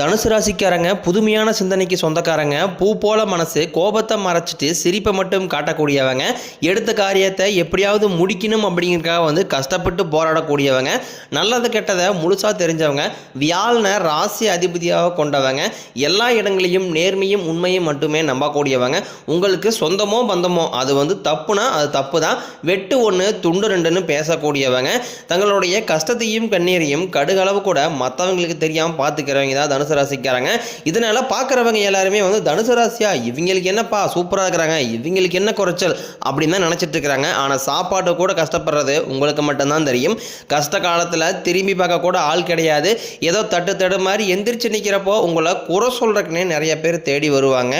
தனுசு ராசிக்காரங்க புதுமையான சிந்தனைக்கு சொந்தக்காரங்க பூ போல மனசு கோபத்தை மறைச்சிட்டு சிரிப்பை மட்டும் காட்டக்கூடியவங்க எடுத்த காரியத்தை எப்படியாவது முடிக்கணும் அப்படிங்கிறதுக்காக வந்து கஷ்டப்பட்டு போராடக்கூடியவங்க நல்லது கெட்டதை முழுசாக தெரிஞ்சவங்க வியாழனை ராசி அதிபதியாக கொண்டவங்க எல்லா இடங்களையும் நேர்மையும் உண்மையும் மட்டுமே நம்பக்கூடியவங்க. உங்களுக்கு சொந்தமோ பந்தமோ அது வந்து தப்புனா அது தப்பு தான் வெட்டு ஒன்று துண்டு ரெண்டுன்னு பேசக்கூடியவங்க. தங்களுடைய கஷ்டத்தையும் கண்ணீரையும் கடுகளவு கூட மற்றவங்களுக்கு தெரியாமல் பார்த்துக்கிறவங்க தான் தனுசு ராசிக்காரங்க. இதனால் பார்க்குறவங்க எல்லாருமே வந்து தனுசு ராசியா இவங்களுக்கு என்னப்பா சூப்பராக இருக்கிறாங்க இவங்களுக்கு என்ன குறைச்சல் அப்படின்னு தான் நினச்சிட்டு இருக்கிறாங்க. ஆனால் சாப்பாடு கூட கஷ்டப்படுறது உங்களுக்கு மட்டும்தான் தெரியும். கஷ்ட காலத்தில் திரும்பி பார்க்க கூட ஆள் கிடையாது. ஏதோ தட்டு தடு மாதிரி எந்திரிச்சு நிற்கிறப்போ உங்களை குறை சொல்கிறக்குன்னே நிறைய பேர் தேடி வருவாங்க.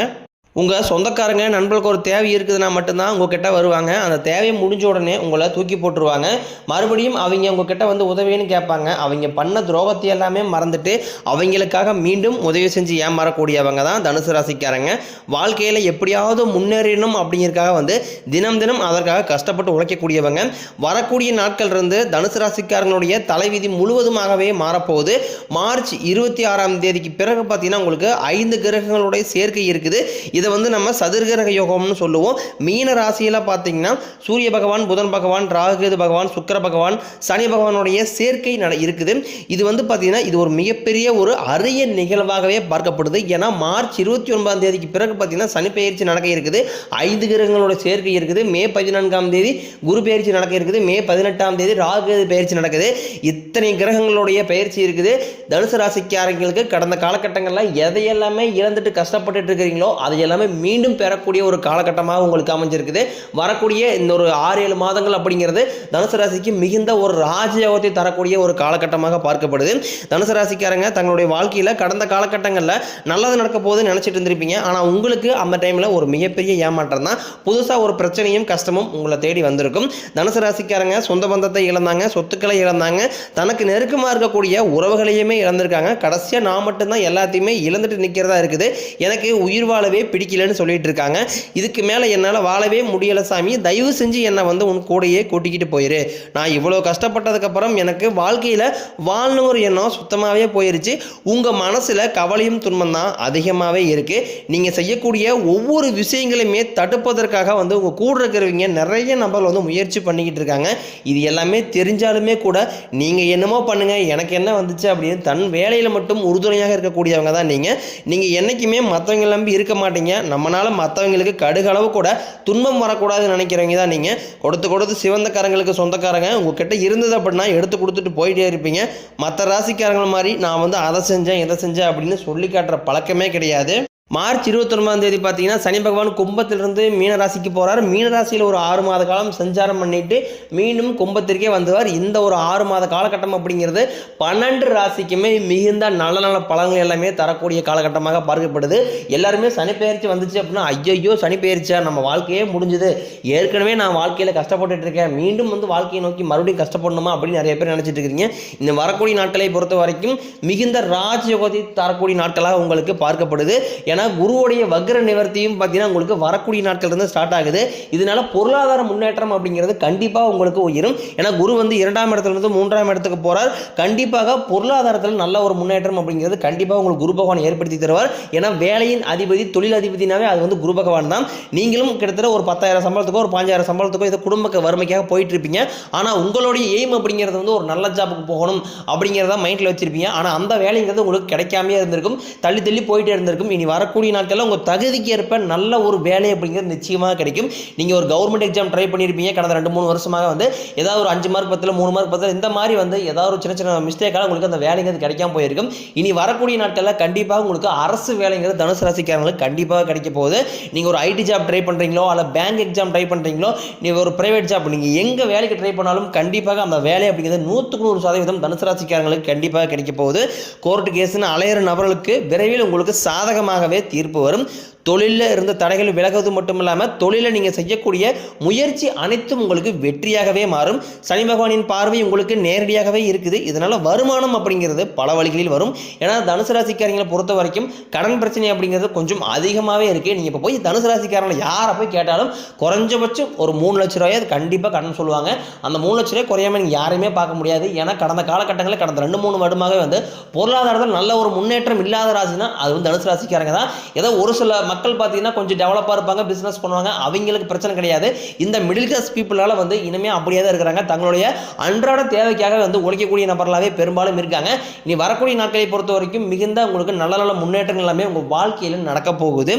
உங்கள் சொந்தக்காரங்க நண்பர்களுக்கு ஒரு தேவை இருக்குதுன்னா மட்டும்தான் உங்ககிட்ட வருவாங்க. அந்த தேவை முடிஞ்ச உடனே உங்களை தூக்கி போட்டுருவாங்க. மறுபடியும் அவங்க உங்ககிட்ட வந்து உதவின்னு கேட்பாங்க. அவங்க பண்ண துரோகத்தை எல்லாமே மறந்துட்டு அவங்களுக்காக மீண்டும் உதவி செஞ்சு ஏமாறக்கூடியவங்க தான் தனுசு ராசிக்காரங்க. வாழ்க்கையில் எப்படியாவது முன்னேறணும் அப்படிங்கிறதுக்காக வந்து தினம் தினம் அதற்காக கஷ்டப்பட்டு உழைக்கக்கூடியவங்க. வரக்கூடிய நாட்கள் இருந்து தனுசு ராசிக்காரங்களுடைய தலைவிதி முழுவதுமாகவே மாறப்போகுது. மார்ச் இருபத்தி ஆறாம் தேதிக்கு பிறகு பார்த்தீங்கன்னா உங்களுக்கு ஐந்து கிரகங்களுடைய சேர்க்கை இருக்குது. இதை வந்து நம்ம சதுர்கிரக யோகம்னு சொல்லுவோம். மீன ராசியில் பார்த்தீங்கன்னா சூரிய பகவான் புதன் பகவான் ராகுகேது பகவான் சுக்கர பகவான் சனி பகவானுடைய சேர்க்கை நட இருக்குது. இது வந்து பார்த்தீங்கன்னா இது ஒரு மிகப்பெரிய ஒரு அரிய நிகழ்வாகவே பார்க்கப்படுது. ஏன்னா மார்ச் இருபத்தி ஒன்பதாம் தேதிக்கு பிறகு பார்த்தீங்கன்னா சனி பயிற்சி நடக்க இருக்குது. ஐந்து கிரகங்களோட சேர்க்கை இருக்குது. மே பதினான்காம் தேதி குரு பயிற்சி நடக்க இருக்குது. மே பதினெட்டாம் தேதி ராகுகேது பயிற்சி நடக்குது. இத்தனை கிரகங்களுடைய பயிற்சி இருக்குது. தனுசு ராசிக்காரங்களுக்கு கடந்த காலகட்டங்களில் எதையெல்லாமே இழந்துட்டு கஷ்டப்பட்டுட்டு இருக்கிறீங்களோ அதையெல்லாம் எல்லாமே மீண்டும் பெறக்கூடிய ஒரு காலகட்டமாக உங்களுக்கு அமைஞ்சிருக்குது. வரக்கூடிய இந்த ஒரு ஆறு ஏழு மாதங்கள் அப்படிங்கிறது தனுசு ராசிக்கு மிகுந்த ஒரு ராஜயோகத்தை தரக்கூடிய ஒரு காலகட்டமாக பார்க்கப்படுது. தனுசு ராசிக்காரங்க தங்களுடைய வாழ்க்கையில் கடந்த காலகட்டங்களில் நல்லது நடக்க போகுதுன்னு நினச்சிட்டு இருந்திருப்பீங்க. ஆனால் உங்களுக்கு அந்த டைமில் ஒரு மிகப்பெரிய ஏமாற்றம் தான். புதுசாக ஒரு பிரச்சனையும் கஷ்டமும் உங்களை தேடி வந்திருக்கும். தனுசு ராசிக்காரங்க சொந்த பந்தத்தை இழந்தாங்க சொத்துக்களை இழந்தாங்க. தனக்கு நெருக்கமாக இருக்கக்கூடிய உறவுகளையுமே இழந்திருக்காங்க. கடைசியாக நான் மட்டும்தான் எல்லாத்தையுமே இழந்துட்டு நிற்கிறதா இருக்குது. எனக்கு உயிர் வாழவே பிடி பிடிக்கலன்னு சொல்லிட்டு இருக்காங்க. இதுக்கு மேலே என்னால் வாழவே முடியலை சாமி. தயவு செஞ்சு என்னை வந்து உன் கூடையே கூட்டிக்கிட்டு போயிரு. நான் இவ்வளோ கஷ்டப்பட்டதுக்கப்புறம் எனக்கு வாழ்க்கையில் வாழணுங்கிற எண்ணம் சுத்தமாகவே போயிருச்சு. உங்கள் மனசில் கவலையும் துன்பம் தான் அதிகமாகவே இருக்குது நீங்கள் செய்யக்கூடிய ஒவ்வொரு விஷயங்களையுமே தடுப்பதற்காக வந்து உங்கள் கூட இருக்கிறவங்க நிறைய நபர்கள் வந்து முயற்சி பண்ணிக்கிட்டு இருக்காங்க. இது எல்லாமே தெரிஞ்சாலுமே கூட நீங்கள் என்னமோ பண்ணுங்கள் எனக்கு என்ன வந்துச்சு அப்படின்னு தன் வேலையில் மட்டும் உறுதுணையாக இருக்கக்கூடியவங்க தான் நீங்கள் நீங்கள் என்றைக்குமே மற்றவங்க நம்பி இருக்க மாட்டீங்க. நம்மளால் மற்றவங்களுக்கு கடுகளவு கூட துன்பம் வரக்கூடாதுன்னு நினைக்கிறவங்க தான் நீங்கள் கொடுத்து கொடுத்து சிவந்தக்காரங்களுக்கு சொந்தக்காரங்க. உங்ககிட்ட இருந்தது அப்படின்னா எடுத்து கொடுத்துட்டு போயிட்டே இருப்பீங்க. மற்ற ராசிக்காரங்கள மாதிரி நான் வந்து அதை செஞ்சேன் இதை செஞ்சேன் அப்படின்னு சொல்லி காட்டுற பழக்கமே கிடையாது. மார்ச் இருபத்தொன்பதாம் தேதி பார்த்தீங்கன்னா சனி பகவான் கும்பத்திலிருந்து மீனராசிக்கு போகிறார் மீனராசியில் ஒரு ஆறு மாத காலம் சஞ்சாரம் பண்ணிட்டு மீண்டும் கும்பத்திற்கே வந்துவார் இந்த ஒரு ஆறு மாத காலகட்டம் அப்படிங்கிறது பன்னெண்டு ராசிக்குமே மிகுந்த நல்ல நல்ல பலன்கள் எல்லாமே தரக்கூடிய காலகட்டமாக பார்க்கப்படுது. எல்லாருமே சனி பெயர்ச்சி வந்துச்சு அப்படின்னா ஐயையோ சனி பெயர்ச்சியா? நம்ம வாழ்க்கையே முடிஞ்சுது. ஏற்கனவே நான் வாழ்க்கையில் கஷ்டப்பட்டுட்டு இருக்கேன். மீண்டும் வந்து வாழ்க்கையை நோக்கி மறுபடியும் கஷ்டப்படணுமா அப்படின்னு நிறைய பேர் நினச்சிட்டு இருக்கிறீங்க இந்த வரக்கூடிய நாட்களை பொறுத்த வரைக்கும் மிகுந்த ராஜயோகத்தை தரக்கூடிய நாட்களாக உங்களுக்கு பார்க்கப்படுது. ஏன்னா குருவுடைய வக்ர நிவர்த்தியும் பார்த்தீங்கன்னா உங்களுக்கு வரக்கூடிய நாட்கள் இருந்து ஸ்டார்ட் ஆகுது. இதனால பொருளாதார முன்னேற்றம் அப்படிங்கிறது கண்டிப்பாக உங்களுக்கு உயரும். ஏன்னா குரு வந்து இரண்டாம் இடத்துல இருந்து மூன்றாம் இடத்துக்கு போகிறார் கண்டிப்பாக பொருளாதாரத்தில் நல்ல ஒரு முன்னேற்றம் அப்படிங்கிறது கண்டிப்பாக உங்களுக்கு குரு பகவான் ஏற்படுத்தி தருவார். ஏன்னா வேலையின் அதிபதி தொழில் அதிபதினாவே அது வந்து குரு பகவான் தான். நீங்களும் கிட்டத்தட்ட ஒரு பத்தாயிரம் சம்பளத்துக்கோ ஒரு பாஞ்சாயிரம் சம்பளத்துக்கோ இதை குடும்ப வறுமைக்காக போயிட்டு இருப்பீங்க ஆனால் உங்களுடைய எய்ம் அப்படிங்கிறது வந்து ஒரு நல்ல ஜாபுக்கு போகணும் அப்படிங்கிறத மைண்டில் வச்சிருப்பீங்க. ஆனால் அந்த வேலைங்கிறது உங்களுக்கு கிடைக்காமே இருந்திருக்கும். தள்ளி தள்ளி போயிட்டே இருந்திருக்கும். இனி வர வரக்கூடிய நாட்களில் உங்கள் தகுதிக்கு ஏற்ப நல்ல ஒரு வேலை அப்படிங்கிறது நிச்சயமாக கிடைக்கும். நீங்கள் ஒரு கவர்மெண்ட் எக்ஸாம் ட்ரை பண்ணியிருப்பீங்க கடந்த ரெண்டு மூணு வருஷமாக வந்து ஏதாவது ஒரு அஞ்சு மார்க் பத்தில் மூணு மார்க் பத்தில் இந்த மாதிரி வந்து ஏதாவது ஒரு சின்ன சின்ன மிஸ்டேக்காக உங்களுக்கு அந்த வேலைங்கிறது கிடைக்காம போயிருக்கும். இனி வரக்கூடிய நாட்களில் கண்டிப்பாக உங்களுக்கு அரசு வேலைங்கிறது தனுசு ராசிக்காரங்களுக்கு கண்டிப்பாக கிடைக்க போகுது. நீங்கள் ஒரு ஐடி ஜாப் ட்ரை பண்ணுறீங்களோ அல்ல பேங்க் எக்ஸாம் ட்ரை பண்ணுறீங்களோ நீங்கள் ஒரு ப்ரைவேட் ஜாப் நீங்கள் எங்கே வேலைக்கு ட்ரை பண்ணாலும் கண்டிப்பாக அந்த வேலை அப்படிங்கிறது நூற்றுக்கு நூறு சதவீதம் தனுசு ராசிக்காரங்களுக்கு கண்டிப்பாக கிடைக்க போகுது. கோர்ட்டு கேஸ்னு அலையிற நபர்களுக்கு விரைவில் உங்களுக்கு சாதகமாகவே தீர்ப்பு வரும். தொழிலில் இருந்த தடைகள் விலகுவது மட்டும் இல்லாமல் தொழிலில் நீங்கள் செய்யக்கூடிய முயற்சி அனைத்தும் உங்களுக்கு வெற்றியாகவே மாறும். சனி பகவானின் பார்வை உங்களுக்கு நேரடியாகவே இருக்குது. இதனால் வருமானம் அப்படிங்கிறது பல வழிகளில் வரும். ஏன்னா தனுசு ராசிக்காரங்களை பொறுத்த வரைக்கும் கடன் பிரச்சனை அப்படிங்கிறது கொஞ்சம் அதிகமாகவே இருக்குது நீங்கள் இப்போ போய் தனுசு ராசிக்காரங்களை யாரை போய் கேட்டாலும் குறைஞ்சபட்சம் ஒரு மூணு லட்ச ரூபாய் அது கண்டிப்பாக கடன் சொல்லுவாங்க. அந்த மூணு லட்ச ரூபாய் குறையாம நீங்கள் யாரையுமே பார்க்க முடியாது. ஏன்னா கடந்த காலகட்டங்களில் கடந்த ரெண்டு மூணு வருடமாகவே வந்து பொருளாதாரத்தில் நல்ல ஒரு முன்னேற்றம் இல்லாத ராசினா அது வந்து தனுசு ராசிக்காரங்க தான். ஏதோ ஒரு சில மக்கள் பார்த்தீங்கன்னா கொஞ்சம் டெவலப்பாக இருப்பாங்க பிஸ்னஸ் பண்ணுவாங்க. அவங்களுக்கு பிரச்சனை கிடையாது. இந்த மிடில் கிளாஸ் பீப்புளால் வந்து இனிமே அப்படியே தான் இருக்கிறாங்க. தங்களுடைய அன்றாட தேவைக்காக வந்து உழைக்கக்கூடிய நபர்களாகவே பெரும்பாலும் இருக்காங்க. இனி வரக்கூடிய நாட்களை பொறுத்த வரைக்கும் மிகுந்த உங்களுக்கு நல்ல நல்ல முன்னேற்றங்கள் எல்லாமே உங்கள் வாழ்க்கையில் நடக்க போகுது.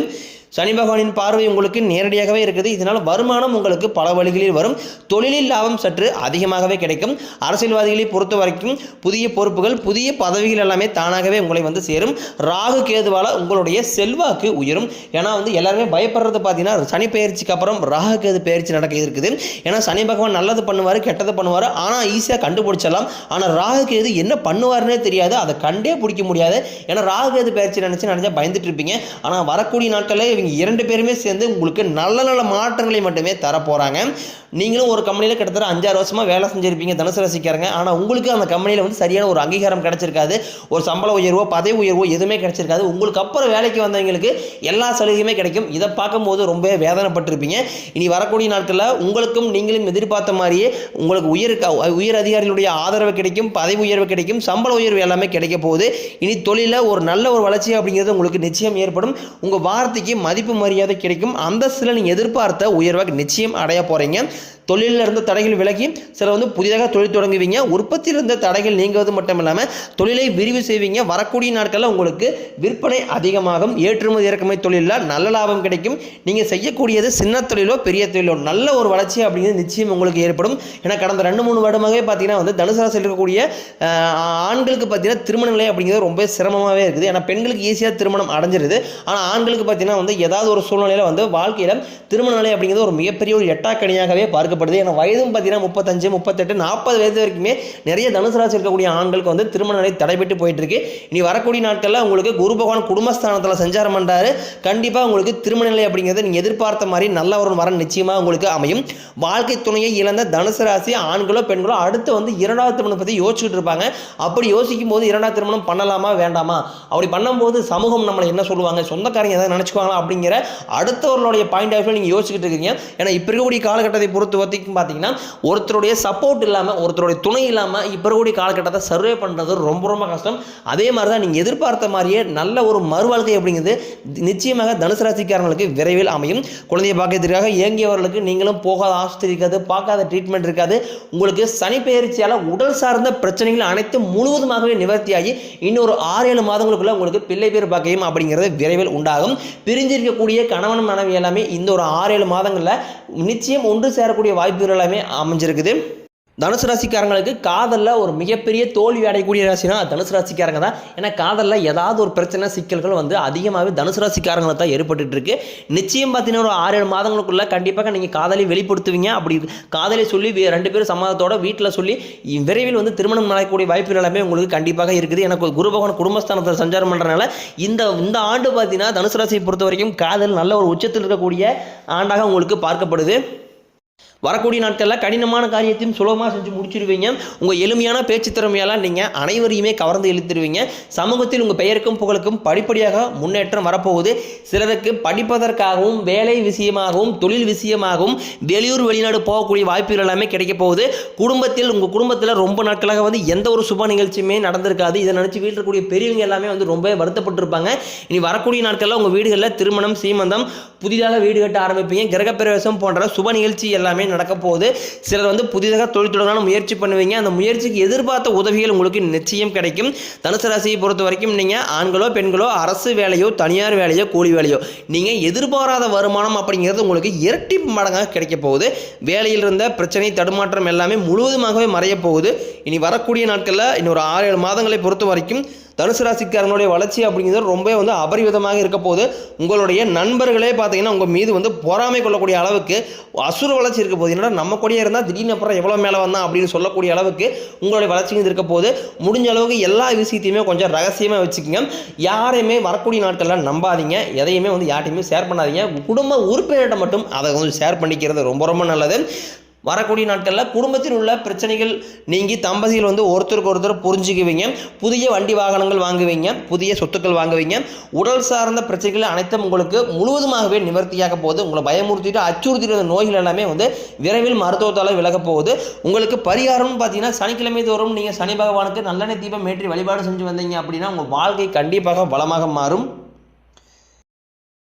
சனி பகவானின் பார்வை உங்களுக்கு நேரடியாகவே இருக்குது. இதனால் வருமானம் உங்களுக்கு பல வழிகளில் வரும். தொழிலில் லாபம் சற்று அதிகமாகவே கிடைக்கும். அரசியல்வாதிகளை பொறுத்த வரைக்கும் புதிய பொறுப்புகள் புதிய பதவிகள் எல்லாமே தானாகவே உங்களை வந்து சேரும். ராகு கேதுவால் உங்களுடைய செல்வாக்கு உயரும். ஏன்னா வந்து எல்லாருமே பயப்படுறது பார்த்தீங்கன்னா சனி பயிற்சிக்கு அப்புறம் ராகு கேது பயிற்சி நடக்க இருக்குது ஏன்னா சனி பகவான் நல்லது பண்ணுவார் கெட்டது பண்ணுவார். ஆனால் ஈஸியாக கண்டுபிடிச்சிடலாம். ஆனால் ராகு கேது என்ன பண்ணுவாருன்னே தெரியாது. அதை கண்டே பிடிக்க முடியாது. ஏன்னா ராகு கேது பயிற்சி நினச்சி நினச்சா பயந்துட்டு இருப்பீங்க. ஆனால் வரக்கூடிய நாட்களே இவங்க இரண்டு பேருமே சேர்ந்து உங்களுக்கு நல்ல நல்ல மாற்றங்களை மட்டுமே தரப்போகிறாங்க நீங்களும் ஒரு கம்பெனியில் கிட்டத்தட்ட அஞ்சாறு வருஷமாக வேலை செஞ்சுருப்பீங்க தனுசு ராசிக்காரங்க ஆனால் உங்களுக்கு அந்த கம்பெனியில் வந்து சரியான ஒரு அங்கீகாரம் கிடச்சிருக்காது. ஒரு சம்பள உயர்வோ பதவி உயர்வோ எதுவுமே கிடச்சிருக்காது. உங்களுக்கு அப்புறம் வேலைக்கு வந்தவங்களுக்கு எல்லா சலுகையுமே கிடைக்கும். இதை பார்க்கும்போது ரொம்பவே வேதனைப்பட்டிருப்பீங்க. இனி வரக்கூடிய நாட்களில் உங்களுக்கும் நீங்களும் எதிர்பார்த்த மாதிரியே உங்களுக்கு உயர் உயர் அதிகாரிகளுடைய ஆதரவு கிடைக்கும் பதவி உயர்வு கிடைக்கும் சம்பள உயர்வு எல்லாமே கிடைக்க போகுது. இனி தொழிலில் ஒரு நல்ல ஒரு வளர்ச்சி அப்படிங்கிறது உங்களுக்கு நிச்சயம் ஏற்படும். உங்கள் வார்த்தைக்கு மதிப்பு மரியாதை கிடைக்கும். அந்தஸ்தில் நீங்கள் எதிர்பார்த்த உயர்வாக நிச்சயம் அடைய போகிறீங்க தொழிலில் இருந்த தடைகள் விலகி சிலர் வந்து புதிதாக தொழில் தொடங்குவீங்க. உற்பத்தியில் இருந்த தடைகள் நீங்குவது மட்டும் இல்லாமல் தொழிலை விரிவு செய்வீங்க. வரக்கூடிய நாட்களில் உங்களுக்கு விற்பனை அதிகமாகும். ஏற்றுமதி இறக்குமதி தொழிலில் நல்ல லாபம் கிடைக்கும். நீங்கள் செய்யக்கூடியது சின்ன தொழிலோ பெரிய தொழிலோ நல்ல ஒரு வளர்ச்சி அப்படிங்கிறது நிச்சயம் உங்களுக்கு ஏற்படும். ஏன்னா கடந்த ரெண்டு மூணு வருடமாகவே பார்த்தீங்கன்னா வந்து தனுசு இருக்கக்கூடிய ஆண்களுக்கு பார்த்தீங்கன்னா திருமண நிலை அப்படிங்கிறது ரொம்ப சிரமமாகவே இருக்குது. ஏன்னா பெண்களுக்கு ஈஸியாக திருமணம் அடைஞ்சிருது. ஆனால் ஆண்களுக்கு பார்த்தீங்கன்னா வந்து ஏதாவது ஒரு சூழ்நிலையில் வந்து வாழ்க்கையில் திருமண நிலை அப்படிங்கிறது ஒரு மிகப்பெரிய ஒரு எட்டாக்கணியாகவே பார்க்கப்படுது ஏன்னா வயதும் பார்த்தீங்கன்னா முப்பத்தஞ்சு முப்பத்தெட்டு நாற்பது வயது வரைக்குமே நிறைய தனுசு ராசி இருக்கக்கூடிய ஆண்களுக்கு வந்து திருமண நிலை தடைபெற்று போயிட்டு இருக்கு இனி வரக்கூடிய நாட்களில் உங்களுக்கு குரு பகவான் குடும்பஸ்தானத்தில் சஞ்சாரம் பண்ணுறாரு கண்டிப்பாக உங்களுக்கு திருமண நிலை அப்படிங்கிறது நீங்கள் எதிர்பார்த்த மாதிரி நல்ல ஒரு வரன் நிச்சயமாக உங்களுக்கு அமையும். வாழ்க்கை துணையை இழந்த தனுசு ராசி ஆண்களோ பெண்களோ அடுத்து வந்து இரண்டாவது திருமணம் பற்றி யோசிச்சுட்டு இருப்பாங்க. அப்படி யோசிக்கும் போது இரண்டாவது திருமணம் பண்ணலாமா வேண்டாமா? அப்படி பண்ணும்போது சமூகம் நம்மளை என்ன சொல்லுவாங்க? சொந்தக்காரங்க ஏதாவது நினச்சிக்குவாங்களா அப்படிங்கிற அடுத்தவர்களுடைய பாயிண்ட் ஆஃப் நீங்கள் யோசிச்சுட்டு இருக்கீங்க. ஏன்னா இப்போ இருக்கக்கூடிய காலகட்டத்தை பொறுத்து வரைக்கும் பார்த்தீங்கன்னா ஒருத்தருடைய சப்போர்ட் இல்லாமல் ஒருத்தருடைய துணை இல்லாமல் இப்போ இருக்கக்கூடிய காலகட்டத்தை சர்வே பண்ணுறது ரொம்ப ரொம்ப கஷ்டம். அதே மாதிரி தான் நீங்கள் எதிர்பார்த்த மாதிரியே நல்ல ஒரு மறுவாழ்க்கை அப்படிங்கிறது நிச்சயமாக தனுசு ராசிக்காரங்களுக்கு விரைவில் அமையும். குழந்தைய பாக்கியத்திற்காக இயங்கியவர்களுக்கு நீங்களும் போகாத ஆஸ்பத்திரி இருக்காது பார்க்காத ட்ரீட்மெண்ட் இருக்காது. உங்களுக்கு சனி பெயர்ச்சியால் உடல் சார்ந்த பிரச்சனைகள் அனைத்தும் முழுவதுமாகவே நிவர்த்தியாகி இன்னொரு ஆறு ஏழு மாதங்களுக்குள்ள உங்களுக்கு பிள்ளை பேர் பாக்கியம் அப்படிங்கிறது விரைவில் உண்டாகும். பிரிஞ்சிருக்கக்கூடிய கணவன் மனைவி எல்லாமே இந்த ஒரு ஆறு ஏழு மாதங்களில் நிச்சயம் ஒன்று சேரக்கூடிய வாய்ப்புகள் எல்லாமே அமைஞ்சிருக்குது. தனுசு ராசிக்காரங்களுக்கு காதலில் ஒரு மிகப்பெரிய தோல்வி அடையக்கூடிய ராசினா தனுசு ராசிக்காரங்க தான். ஏன்னா காதலில் ஏதாவது ஒரு பிரச்சனை சிக்கல்கள் வந்து அதிகமாகவே தனுசு ராசிக்காரங்களை தான் ஏற்பட்டுட்டு இருக்கு. நிச்சயம் பார்த்தீங்கன்னா ஒரு ஆறு ஏழு மாதங்களுக்குள்ள கண்டிப்பாக நீங்கள் காதலை வெளிப்படுத்துவீங்க. அப்படி காதலை சொல்லி ரெண்டு பேரும் சம்மதத்தோட வீட்டில் சொல்லி விரைவில் வந்து திருமணம் நடக்கக்கூடிய வாய்ப்பு எல்லாமே உங்களுக்கு கண்டிப்பாக இருக்குது. எனக்கு குரு பகவான் குடும்பஸ்தானத்தில் சஞ்சாரம் பண்ணுறதுனால இந்த இந்த ஆண்டு பார்த்தீங்கன்னா தனுசு ராசியை பொறுத்த வரைக்கும் காதல் நல்ல ஒரு உச்சத்தில் இருக்கக்கூடிய ஆண்டாக உங்களுக்கு பார்க்கப்படுது. வரக்கூடிய நாட்களில் கடினமான காரியத்தையும் சுலபமாக செஞ்சு முடிச்சிருவீங்க. உங்கள் எளிமையான பேச்சு திறமையால் நீங்கள் அனைவரையுமே கவர்ந்து இழுத்துருவீங்க. சமூகத்தில் உங்கள் பெயருக்கும் புகழுக்கும் படிப்படியாக முன்னேற்றம் வரப்போகுது. சிலருக்கு படிப்பதற்காகவும் வேலை விஷயமாகவும் தொழில் விஷயமாகவும் வெளியூர் வெளிநாடு போகக்கூடிய வாய்ப்புகள் எல்லாமே கிடைக்க போகுது. குடும்பத்தில் உங்கள் குடும்பத்தில் ரொம்ப நாட்களாக வந்து எந்த ஒரு சுப நிகழ்ச்சியுமே நடந்திருக்காது. இதை நினச்சி வீட்டில் இருக்கக்கூடிய பெரியவங்க எல்லாமே வந்து ரொம்பவே வருத்தப்பட்டிருப்பாங்க. இனி வரக்கூடிய நாட்களில் உங்கள் வீடுகளில் திருமணம் சீமந்தம் புதிதாக வீடு கட்ட ஆரம்பிப்பீங்க. கிரகப்பிரவேசம் போன்ற சுப நிகழ்ச்சி எல்லாமே நடக்க போகுது. சிலர் வந்து புதிதாக தொழில் தொடங்கான முயற்சி பண்ணுவீங்க. அந்த முயற்சிக்கு எதிர்பார்த்த உதவிகள் உங்களுக்கு நிச்சயம் கிடைக்கும். தனுசு ராசியை பொறுத்த வரைக்கும் நீங்கள் ஆண்களோ பெண்களோ அரசு வேலையோ தனியார் வேலையோ கூலி வேலையோ நீங்கள் எதிர்பாராத வருமானம் அப்படிங்கிறது உங்களுக்கு இரட்டி மடங்காக கிடைக்க போகுது. வேலையில் இருந்த பிரச்சனை தடுமாற்றம் எல்லாமே முழுவதுமாகவே மறைய போகுது. இனி வரக்கூடிய நாட்களில் இன்னொரு ஆறு ஏழு மாதங்களை பொறுத்த வரைக்கும் தனுசு ராசிக்காரங்களுடைய வளர்ச்சி அப்படிங்கிறது ரொம்ப வந்து அபரிவிதமாக இருக்க போது உங்களுடைய நண்பர்களே பார்த்தீங்கன்னா உங்கள் மீது வந்து பொறாமை கொள்ளக்கூடிய அளவுக்கு அசுர வளர்ச்சி இருக்க போது என்னடா நம்ம கூடயே இருந்தால் திடீர்னு அப்புறம் எவ்வளோ மேலே வந்தான் அப்படின்னு சொல்லக்கூடிய அளவுக்கு உங்களுடைய வளர்ச்சிங்கிறது இருக்க போது முடிஞ்ச அளவுக்கு எல்லா விஷயத்தையுமே கொஞ்சம் ரகசியமாக வச்சுக்கோங்க. யாரையுமே வரக்கூடிய நாட்கள்லாம் நம்பாதீங்க. எதையுமே வந்து யார்ட்டையுமே ஷேர் பண்ணாதீங்க. குடும்ப உறுப்பினர்கிட்ட மட்டும் அதை வந்து ஷேர் பண்ணிக்கிறது ரொம்ப ரொம்ப நல்லது. வரக்கூடிய நாட்களில் குடும்பத்தில் உள்ள பிரச்சனைகள் நீங்கி தம்பதிகள் வந்து ஒருத்தருக்கு ஒருத்தர் புரிஞ்சுக்குவீங்க. புதிய வண்டி வாகனங்கள் வாங்குவீங்க. புதிய சொத்துக்கள் வாங்குவீங்க. உடல் சார்ந்த பிரச்சனைகள் அனைத்தும் உங்களுக்கு முழுவதுமாகவே நிவர்த்தியாக போகுது. உங்களை பயமுறுத்திட்டு அச்சுறுத்திட்டு இருந்த நோய்கள் எல்லாமே வந்து விரைவில் மருத்துவத்தால் விலகப் போகுது. உங்களுக்கு பரிகாரம்னு பார்த்தீங்கன்னா சனிக்கிழமை தோறும் நீங்கள் சனி பகவானுக்கு நல்லெண்ணெய் தீபம் ஏற்றி வழிபாடு செஞ்சு வந்தீங்க அப்படின்னா உங்கள் வாழ்க்கை கண்டிப்பாக பலமாக மாறும்.